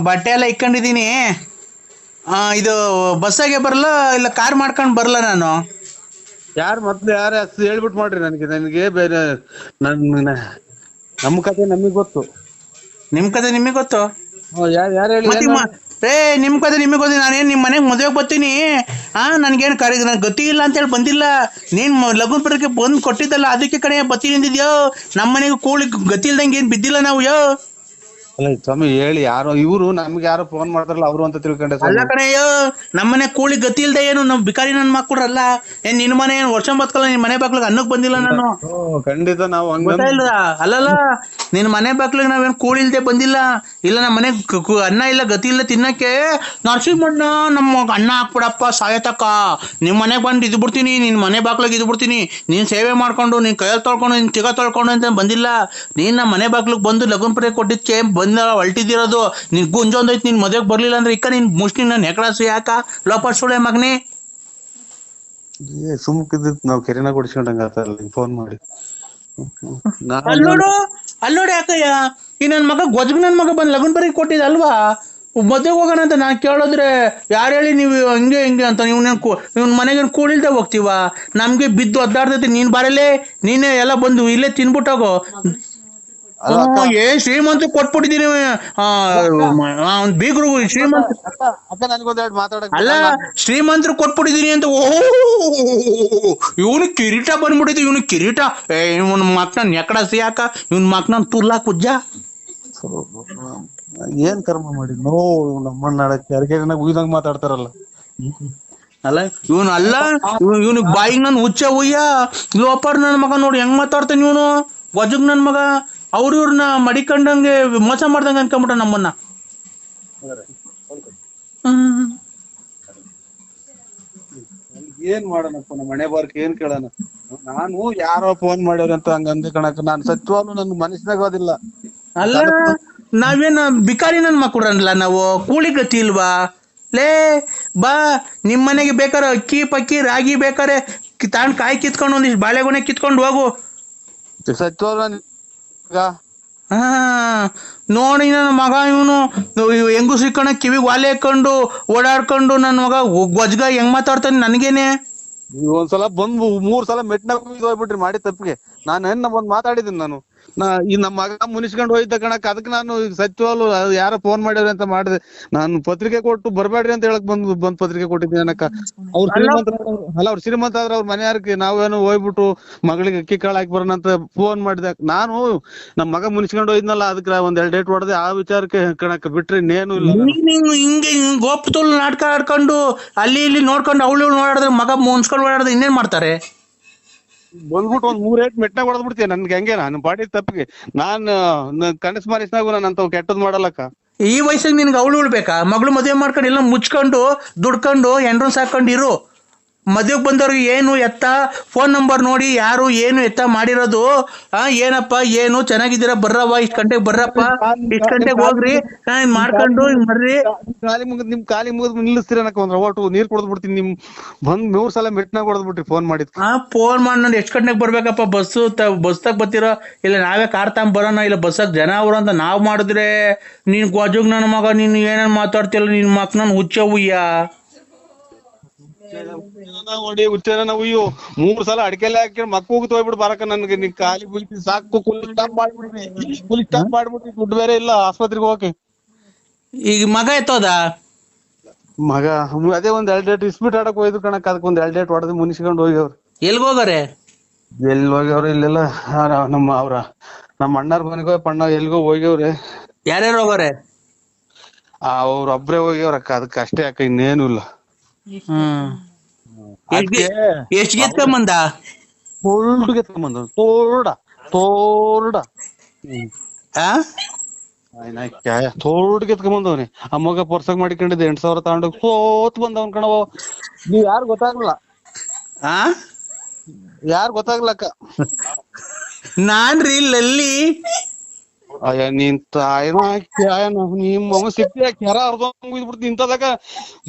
ಬಟ್ಟೆ ಎಲ್ಲ ಇಕ್ಕೊಂಡಿದೀನಿ ಆ, ಇದು ಬಸ್ಸಾಗೆ ಬರಲ್ಲ ಇಲ್ಲ ಕಾರ್ ಮಾಡ್ಕೊಂಡು ಬರಲ್ಲ ನಾನು? ಯಾರು ಮೊದ್ಲು ಯಾರು ಅಷ್ಟು ಹೇಳ್ಬಿಟ್ಟು ಮಾಡ್ರಿ ನನಗೆ ನನಗೆ ಬೇರೆ ನನ್ನ ನಮ್ಮ ಕತೆ ನಮಗೆ ಗೊತ್ತು. ನಿಮ್ ಕತೆ ನಿಮಗೆ ಗೊತ್ತು? ಯಾರು ಯಾರು ಹೇಳಿ ಏ ನಿಮ್ ಕತೆ ನಿಮಗೆ ಗೊತ್ತು ನಾನೇನು ನಿಮ್ ಮನೆಗೆ ಮದುವೆಗೆ ಬರ್ತೀನಿ? ಆ ನನಗೇನು ಕರೆ ನನ್ ಗತಿ ಇಲ್ಲ ಅಂತೇಳಿ ಬಂದಿಲ್ಲ. ನೀನ್ ಮ- ಲಗ್ನ ಬರೋಕೆ ಬಂದು ಕೊಟ್ಟಿದ್ದಲ್ಲ ಅದಕ್ಕೆ ಕಡೆ ಬತ್ತಿ ನಿಂದಿದ್ಯೋ ನಮ್ಮ ಮನೆಗೆ ಕೂಳಿ ಗತಿ ಇಲ್ದಂಗೆ ಏನ್ ಬಿದ್ದಿಲ್ಲ ನಾವು ಯೋ? ಅಲ್ಲ ಸ್ವಾಮಿ ಹೇಳಿ ಯಾರು ಇವರು ನಮ್ಗೆ ಯಾರು ಫೋನ್ ಮಾಡ್ತಾರಲ್ಲ ಅವ್ರು ಅಂತ ತಿಳ್ಕೊಂಡೆ ಅಲ್ಲ ಸ್ವಾಮಿ ಕಣಯ್ಯೋ ನಮ್ಮನೆ ಕೂಳಿ ಗತಿ ಇಲ್ದೆ ಏನು? ನಮ್ ಬಿಕಾರಿ ನನ್ ಮಕ್ಕಳಲ್ಲ ಏನ್ ನಿನ್ ಮನೆ ಏನ್ ವರ್ಷ ಬತ್ಕಲ್ಲ ನಿನ್ ಮನೆ ಬಾಗ್ಲಿಗೆ ಅನ್ನಕ್ ಬಂದಿಲ್ಲ ನಾನು. ಓ, ಖಂಡಿತ ನಾವು ಹಂಗ ಗೊತ್ತಾ ಅಲ್ಲಲ್ಲ ನಿನ್ ಮನೆ ಬಾಗ್ಲಿಗೆ ನಾವೇನ್ ಕೂಳಿ ಇಲ್ದೆ ಬಂದಿಲ್ಲ? ಇಲ್ಲ ನಮ್ಮ ಮನೆ ಕು- ಕು- ಅನ್ನ ಇಲ್ಲ ಗತಿ ಇಲ್ಲ ತಿನ್ನಕ್ಕೆ? ನರಸಿಂಹಣ್ಣ ನಮ್ಮ ಅನ್ನ ಹಾಕ್ಬಿಡಪ್ಪ ಸಾಯತಕ್ಕ. ನಿಮ್ ಮನೆಗ್ ಬಂದು ಇದ್ ಬಿಡ್ತೀನಿ ನಿನ್ ಮನೆ ಬಾಗ್ಲಿಗೆ ಇದ್ ಬಿಡ್ತೀನಿ. ನೀನ್ ಸೇವೆ ಮಾಡ್ಕೊಂಡು ನೀನ್ ಕೈಯಲ್ಲಿ ತೊಳ್ಕೊಂಡು ನಿನ್ ತಿಗ ತೊಳ್ಕೊಂಡು ಅಂತ ಬಂದಿಲ್ಲ. ನೀನ್ ನಮ್ಮ ಮನೆ ಬಾಗ್ಲಿಗೆ ಬಂದು ಲಗ್ನ ಪ್ರೇ ಕೊಟ್ಟಿದ್ಕೆ ಬಂದ ಹೊಲ್ಟಿದ್ದಿರೋದು ನಿನ್ ಗುಂಜೊಂದೈತ್ ನಿನ್ ಮದ್ವೆಗ್ ಬರ್ಲಿಲ್ಲ ಅಂದ್ರೆ ಇಕ್ಕ ನಿನ್ ಮುಷ್ಟಿ ನನ್ ಹೆಕಡಾಸು ಯಾಕ? ಲೋಪ ಸುಳೆ ಮಗನೇ. ಸುಮ್ಕಿದ್ ನಾವ್ ಕೆರೆನ ಕೊಡಿಸ್ಕೊಂಡಂಗ ಆತಲ್ಲ ಫೋನ್ ಮಾಡಿ. ಅಲ್ಲೋಡು ಅಲ್ಲೋಡು ಯಾಕಯ್ಯ ಈ ನನ್ ಮಗ ಗೊಜ್ಗ ನನ್ ಮಗ ಬಂದ್ ಲಗನ್ ಬರೀ ಕೊಟ್ಟಿದ್ ಅಲ್ವಾ? ಮದ್ವೆಗೆ ಹೋಗೋಣ ಅಂತ ನಾನ್ ಕೇಳಿದ್ರೆ ಯಾರು ಹೇಳಿ ನೀವು ಹಂಗೆ ಹಿಂಗೆ ಅಂತ ನೀವು ಇವ್ನ ಮನೆಗೆ ಕೂಡಿಲ್ದೆ ಹೋಗ್ತೀವ? ನಮ್ಗೆ ಬಿದ್ದು ಒದ್ದಾಡ್ತೈತಿ ನೀನ್ ಬರಲೇ ನೀನೆ ಎಲ್ಲ ಬಂದು ಇಲ್ಲೇ ತಿನ್ಬಿಟ್ಟೋಗೋ ಏ ಶ್ರೀಮಂತ ಕೊಟ್ಬಿಟ್ಟಿದೀನಿ ಅವ್ನ್ ಬೀಗ್ರು ಶ್ರೀಮಂತ ಅಕ್ಕ ಅಕ್ಕ ನನಗೊಂದ್ ಎರಡು ಮಾತಾಡಕ್ ಅಲ್ಲ ಶ್ರೀಮಂತರು ಕೊಟ್ಬಿಟ್ಟಿದೀನಿ ಅಂತ ಓ ಇವನು ಕಿರೀಟ ಬಂದ್ಬಿಟ್ಟಿದ್ದು ಇವನು ಕಿರೀಟ. ಏ ಇವನ್ ಮಕ್ನ ಎಕಡ ಸಿಯಾಕ ಇವನ್ ಮಕ್ನ ತುರ್ಲಾ ಕುಜ್ಜ ಏನ್ ಕರ್ಮ ಮಾಡಿ ನೋ ನಮ್ಮಣ್ಣ ಕೆರೆಕೆರೆನಾಗ ಉಯ್ದಂಗ್ ಮಾತಾಡ್ತಾರಲ್ಲ. ಅಲ್ಲ ಇವನು ಅಲ್ಲ ಇವನ್ ಬಾಯಿಗ್ ಬಾಯಿಗೆ ನನ್ ಹುಚ್ಚ ಉಯ್ಯ. ಲೋಪರ್ ನನ್ ಮಗ ನೋಡಿ ಹೆಂಗ್ ಮಾತಾಡ್ತಾನೆ ಇವನು? ವಜಗ್ ನನ್ ಮಗ. ಅವ್ರ ಇವ್ರನ್ನ ಮಡಿಕೊಂಡಂಗೆ ಮೋಸ ಮಾಡ್ದಂಗೆ ಅನ್ಕೊಂಬಿಟ್ಟ ನಮ್ಮನ್ನ. ಹ್ಮ್ ಏನ್ ಮಾಡೋಣಪ್ಪ ನಮ್ಮ ಮನೆ ಬಾರ್ಕ್ ಏನ್ ಕೇಳೋಣ? ನಾನು ಯಾರೋ ಫೋನ್ ಮಾಡ್ಯಾರ ಅಂತ ಹಂಗ ಅಂದೆ ಕಣಕ್ ನಾನು ಸತ್ಯವಾಗ್ಲೂ ನನ್ ಮನಸ್ಸಿನಾಗ ಅದಿಲ್ಲ ಅಲ್ಲ ನಾವೇನ ಬಿಕಾರಿ ನನ್ ಮಕ್ಕಳಲ್ಲ ನಾವು? ಕೂಲಿ ಗತಿ ಇಲ್ವಾ? ಲೇ ಬಾ ನಿಮ್ ಮನೆಗೆ ಬೇಕಾರೆ ಅಕ್ಕಿ ಪಕ್ಕಿ ರಾಗಿ ಬೇಕಾರೆ ಕಿ- ತಾಂಡ್ ಕಾಯಿ ಕಿತ್ಕೊಂಡು ಒಂದಿಷ್ಟು ಬಾಳೆಗೊನೆ ಕಿತ್ಕೊಂಡು ಹೋಗು. ಸತ್ಯವಾಗ್ಲೂ ಹಾ ನೋಡಿ ನನ್ನ ಮಗ ಇವನು. ಹೆಂಗು ಸಿಕ್ಕಣ ಕಿವಿಗೆ ಒಲೆ ಹಾಕೊಂಡು ಓಡಾಡ್ಕೊಂಡು ನನ್ನ ಮಗ ಗೊಜ್ಗ ಹೆಂಗ್ ಮಾತಾಡ್ತಾನೆ ನನಗೇನೆ? ಒಂದ್ಸಲ ಬಂದ್ ಮೂರ್ ಸಲ ಮೆಟ್ನಾಗ ಹೋಗ್ಬಿಟ್ರಿ ಮಾಡಿ ತಪ್ಪಿಗೆ. ನಾನು ಏನ್ ಬಂದ್ ಮಾತಾಡಿದೀನಿ ನಾನು. ನಾ ಈ ನಮ್ಮ ಮಗ ಮುನಿಸ್ಕೊಂಡ್ ಹೋಯ್ತ ಕಣಕ್ ಅದಕ್ಕೆ ನಾನು ಈಗ ಸತ್ಯವಾಗ್ಲು ಅದು ಯಾರೋ ಫೋನ್ ಮಾಡ್ಯಾರ ಅಂತ ಮಾಡಿದೆ. ನಾನು ಪತ್ರಿಕೆ ಕೊಟ್ಟು ಬರ್ಬೇಡ್ರಿ ಅಂತ ಹೇಳಕ್ ಬಂದ್ ಬಂದ್ ಪತ್ರಿಕೆ ಕೊಟ್ಟಿದ್ದೀನಿ ಅನಕ. ಅವ್ರ ಶ್ರೀಮಂತ ಅಲ್ಲ ಅವ್ರ ಶ್ರೀಮಂತ ಆದ್ರ ಅವ್ರ ಮನೆಯಾರಕ್ಕೆ ನಾವೇನು ಹೋಗ್ಬಿಟ್ಟು ಮಗಳಿಗೆ ಅಕ್ಕಿ ಕಾಳು ಹಾಕಿ ಬರೋಣ ಅಂತ ಫೋನ್ ಮಾಡಿದೆ. ನಾನು ನಮ್ಮ ಮಗ ಮುನಿಸ್ಕೊಂಡ್ ಹೋಯ್ದ್ನಲ್ಲ ಅದಕ್ಕೆ ಒಂದ್ ಎರಡ್ ಡೇಟ್ ಹೊಡೆದೆ ಆ ವಿಚಾರಕ್ಕೆ ಕಣಕ್ ಬಿಟ್ರೆ ಇನ್ನೇನು ಇಲ್ಲ ನೀನು. ಹಿಂಗ್ ಹಿಂಗೆ ಗೋಪತುಲ್ ನಾಟಕ ಆಡ್ಕೊಂಡು ಅಲ್ಲಿ ಇಲ್ಲಿ ನೋಡ್ಕೊಂಡು ಅವಳು ನೋಡಿದ್ರೆ ಮಗ ಮುನ್ಸ್ಕೊಂಡು ಓಡಾಡಿದ್ರೆ ಇನ್ನೇನ್ ಮಾಡ್ತಾರೆ? ಬಂದ್ಬಿಟ್ಟು ಒಂದ್ ಮೂರ್ ಏಟ್ ಮೆಟ್ನಾಗ ಹೊಡೆದ್ಬಿಡ್ತೀನಿ ನನ್ಗೆ ಹಂಗೆ ನಾನು ಬಾಡಿ ತಪ್ಪಿಗೆ. ನಾನ್ ಕನಸ್ ಮಾರಿಸ್ನಾಗು ನಾನು ಅಂತ ಕೆಟ್ಟದ್ ಮಾಡಲ್ಲಕ್ಕ. ಈ ವಯಸ್ಸಿಗೆ ನಿನ್ಗೆ ಅವಳು ಉಳ್ಬೇಕಾ? ಮಗಳು ಮದುವೆ ಮಾಡ್ಕೊಂಡು ಎಲ್ಲ ಮುಚ್ಕೊಂಡು, ದುಡ್ಕೊಂಡು ಎಂಡ್ರನ್ ಹಾಕೊಂಡು ಮದುವೆಗೆ ಬಂದವ್ರಿಗೆ ಏನು ಎತ್ತ? ಫೋನ್ ನಂಬರ್ ನೋಡಿ ಯಾರು ಏನು ಎತ್ತ ಮಾಡಿರೋದು? ಆ ಏನಪ್ಪ ಏನು? ಚೆನ್ನಾಗಿದ್ದೀರಾ? ಬರ್ರವ್ವ? ಇಷ್ಟ್ ಗಂಟೆಗೆ ಬರ್ರಪ್ಪ? ಇಷ್ಟ್ ಗಂಟೆಗೆ ಹೋಗ್ರಿ. ಹಿಂಗ್ ಮಾಡ್ಕೊಂಡು ಹಿಂಗ್ ಬರ್ರಿ. ಖಾಲಿ ಮುಗಿದ್ ನಿಮ್ ಖಾಲಿ ಮುಗಿದ್ ನಿಲ್ಲಿಸ್ತೀರ ಅನ್ನಕ ಒಂದ್ ಒಟ್ಟು? ನೀರ್ ಕುಡ್ದ್ಬಿಡ್ತೀನಿ ನಿಮ್ ಬಂದ್ ಮೂರ್ ಸಲ ಮೆಟ್ನಾಗ ಹೊಡೆದ್ಬಿಟ್ರಿ ಫೋನ್ ಮಾಡಿದ್. ಹಾ ಫೋನ್ ಮಾಡಿ ನಾನು ಎಷ್ಟು ಗಂಟೆಗೆ ಬರ್ಬೇಕಪ್ಪ? ಬಸ್ಸು ತ ಬಸ್ತಾಗ ಬರ್ತೀರೋ? ಇಲ್ಲ ನಾವೇ ಕಾರ್ ತಾಂಬ ಬರೋಣ? ಇಲ್ಲ ಬಸ್ಸಾಗ ಜನ ಅವ್ರು ಅಂತ ನಾವ್ ಮಾಡಿದ್ರೆ? ನೀನ್ ಗೋಜುಗ್ ನನ್ನ ಮಗ ನೀನ್ ಏನೇನ್ ಮಾತಾಡ್ತಿಲ್ಲ ನಿನ್ ಮಕ್ ನನ್ ಹುಚ್ಚ ಹುಯ್ಯ ಹುಚ್ಚನ ನಾವು ಅಯ್ಯೋ ಮೂರ್ ಸಲ ಅಡಿಕೆಲ್ಲ ಹಾಕಿ ಮಕ್ಕ ಹೋಗಿ ಹೋಗ್ಬಿಟ್ಟು ಬರಕ ನನ್ಗೆ. ನೀನ್ ಖಾಲಿ ಬೀಳ್ತಿ ಸಾಕು ಕೂಲಿ ಸ್ಟಾಪ್ ಮಾಡ್ಬಿಡ್ರಿ ಕೂಲಿ ಸ್ಟಾಪ್ ಮಾಡ್ಬಿಟ್ರಿ ದುಡ್ಡು ಬೇರೆ ಇಲ್ಲ ಆಸ್ಪತ್ರೆಗೆ ಹೋಗಕ್ಕೆ. ಈಗ ಮಗ ಎತ್ತೋದ? ಮಗ ಅದೇ ಒಂದ್ ಎರಡ್ ಡೇಟ್ ಇಸ್ಬಿಟ್ ಆಡಕ್ ಹೋಯ್ತು ಕಣಕ್ ಅದಕ್ಕೆ ಒಂದ್ ಎರಡ್ ಡೇಟ್ ಹೊಡೆದು ಮುನಿಸ್ಕೊಂಡ್ ಹೋಗ್ಯವ್ರು. ಎಲ್ಲಿ ಹೋಗಾರೆ ಎಲ್ಲಿ ಹೋಗ್ಯವ್ರು? ಇಲ್ಲೆಲ್ಲ ನಮ್ಮ ಅವ್ರ ನಮ್ಮ ಅಣ್ಣಾರ್ ಮನೆಗೋ ಪಣ್ಣ ಎಲ್ಗೋ ಹೋಗ್ಯವ್ರೆ. ಯಾರ್ಯಾರು ಹೋಗಾರೆ? ಅವ್ರ ಒಬ್ರೇ ಹೋಗ್ಯವ್ರಕ್ಕ. ಅದಕ್ಕೆ ಅಷ್ಟೇ ಅಕ್ಕ ಇನ್ನೇನು ಇಲ್ಲ. ಎಷ್ಟ್ ಗೆತ್ಕೊಂಬಂದ ತೋಳ್ಗೆ ಗೆತ್ಕೊಂಬಂದ ತೋರ್ಡ ತೋರ್ಡ ಆ? ಗೆತ್ಕೊಂಬಂದವ್ನಿ ಅಮ್ಮಗ ಆ ಮಗ ಪರ್ಸಕ್ ಮಾಡಿಕೊಂಡಿದ್ದೆ ಎಂಟ್ ಸಾವಿರ ತಗೊಂಡು ಸೋತ್ ಬಂದವನ್ ಕಣವ ನೀವ್ ಯಾರು ಗೊತ್ತಾಗ್ಲಿಲ್ಲ? ಆ? ಯಾರು ಗೊತ್ತಾಗ್ಲಕ್ಕ? ನಾನ್ರಿ ಲಲ್ಲಿ. ಅಯ್ಯ, ನೀನ್ ತಾಯಿನ ಕ್ಯಾಯನ ನಿಮ್ ಮಗ ಸಿಪ್ಪಿ ಕೆರ ಅರ್ಧ ಬಿಡ್ತಿ ಇಂತದಾಗ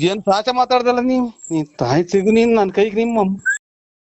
ಏನ್ ಸಾಚ ಮಾತಾಡ್ದಲ್ಲ ನೀವ್ ನೀನ್ ತಾಯಿ ಸಿಗು ನೀನ್, ನನ್ ಕೈಗ್ ನಿಮ್ಮ